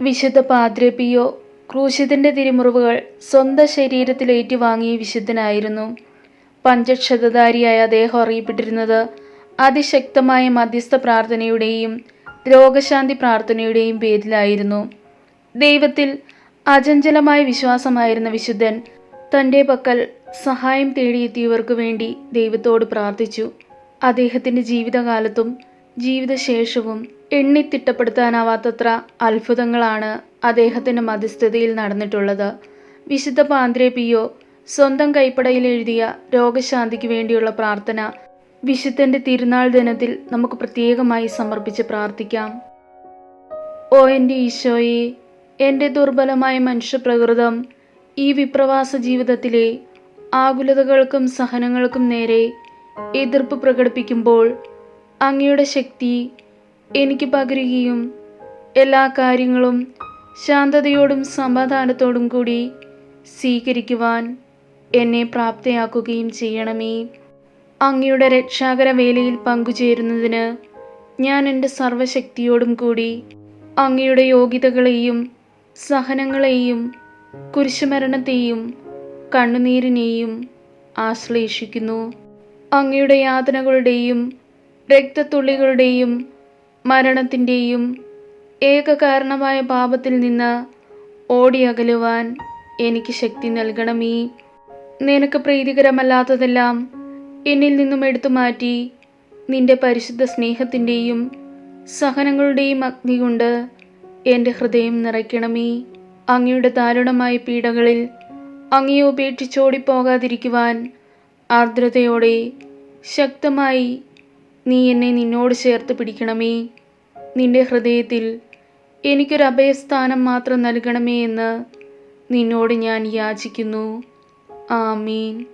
വിശുദ്ധ പാദ്രപിയോ ക്രൂശിതന്റെ തിരുമുറിവുകൾ സ്വന്തം ശരീരത്തിൽ ഏറ്റുവാങ്ങിയ വിശുദ്ധനായിരുന്നു. പഞ്ചക്ഷതധാരിയായ അദ്ദേഹം അറിയപ്പെട്ടിരുന്നത് അതിശക്തമായ മധ്യസ്ഥ പ്രാർത്ഥനയുടെയും രോഗശാന്തി പ്രാർത്ഥനയുടെയും പേരിലായിരുന്നു. ദൈവത്തിൽ അചഞ്ചലമായ വിശ്വാസമായിരുന്ന വിശുദ്ധൻ തന്റെ പക്കൽ സഹായം തേടിയെത്തിയവർക്ക് വേണ്ടി ദൈവത്തോട് പ്രാർത്ഥിച്ചു. അദ്ദേഹത്തിന്റെ ജീവിതകാലത്തും ജീവിതശേഷവും എണ്ണിത്തിട്ടപ്പെടുത്താനാവാത്തത്ര അത്ഭുതങ്ങളാണ് അദ്ദേഹത്തിന്റെ മധ്യസ്ഥതയിൽ നടന്നിട്ടുള്ളത്. വിശുദ്ധ പാന്ത്രേ പിയോ സ്വന്തം കൈപ്പടയിൽ എഴുതിയ രോഗശാന്തിക്ക് വേണ്ടിയുള്ള പ്രാർത്ഥന വിശുദ്ധന്റെ തിരുനാൾ ദിനത്തിൽ നമുക്ക് പ്രത്യേകമായി സമർപ്പിച്ച് പ്രാർത്ഥിക്കാം. ഓ എന്റെ ഈശോയെ എന്റെ ദുർബലമായ മനുഷ്യപ്രകൃതം ഈ വിപ്രവാസ ജീവിതത്തിലെ ആകുലതകൾക്കും സഹനങ്ങൾക്കും നേരെ എതിർപ്പ് പ്രകടിപ്പിക്കുമ്പോൾ അങ്ങയുടെ ശക്തി എനിക്ക് പകരുകയും എല്ലാ കാര്യങ്ങളും ശാന്തതയോടും സമാധാനത്തോടും കൂടി സ്വീകരിക്കുവാൻ എന്നെ പ്രാപ്തയാക്കുകയും ചെയ്യണമേ. അങ്ങയുടെ രക്ഷാകര വേലയിൽ പങ്കുചേരുന്നതിന് ഞാൻ എന്റെ സർവശക്തിയോടും കൂടി അങ്ങയുടെ യോഗ്യതകളെയും സഹനങ്ങളെയും കുരിശുമരണത്തെയും കണ്ണുനീരിനെയും ആശ്ലേഷിക്കുന്നു. അങ്ങയുടെ യാതനകളുടെയും രക്തത്തുള്ളികളുടെയും മരണത്തിന്റെയും ഏക കാരണമായ പാപത്തിൽ നിന്ന് ഓടിയകലുവാൻ എനിക്ക് ശക്തി നൽകണമേ. നിനക്ക് പ്രീതികരമല്ലാത്തതെല്ലാം എന്നിൽ നിന്നും എടുത്തു മാറ്റി നിന്റെ പരിശുദ്ധ സ്നേഹത്തിന്റെയും സഹനങ്ങളുടെയും അഗ്നി കൊണ്ട് എന്റെ ഹൃദയം നിറയ്ക്കണമേ. അങ്ങയുടെ ദാരുണമായ പീഡകളിൽ അങ്ങയെ ഉപേക്ഷിച്ചോടിപ്പോകാതിരിക്കുവാൻ ആർദ്രതയോടെ ശക്തമായി നീ എന്നെ നിന്നോട് ചേർത്ത് പിടിക്കണമേ. നിന്റെ ഹൃദയത്തിൽ എനിക്കൊരു അഭയസ്ഥാനം മാത്രം നൽകണമേ എന്ന് നിന്നോട് ഞാൻ യാചിക്കുന്നു. ആമീൻ.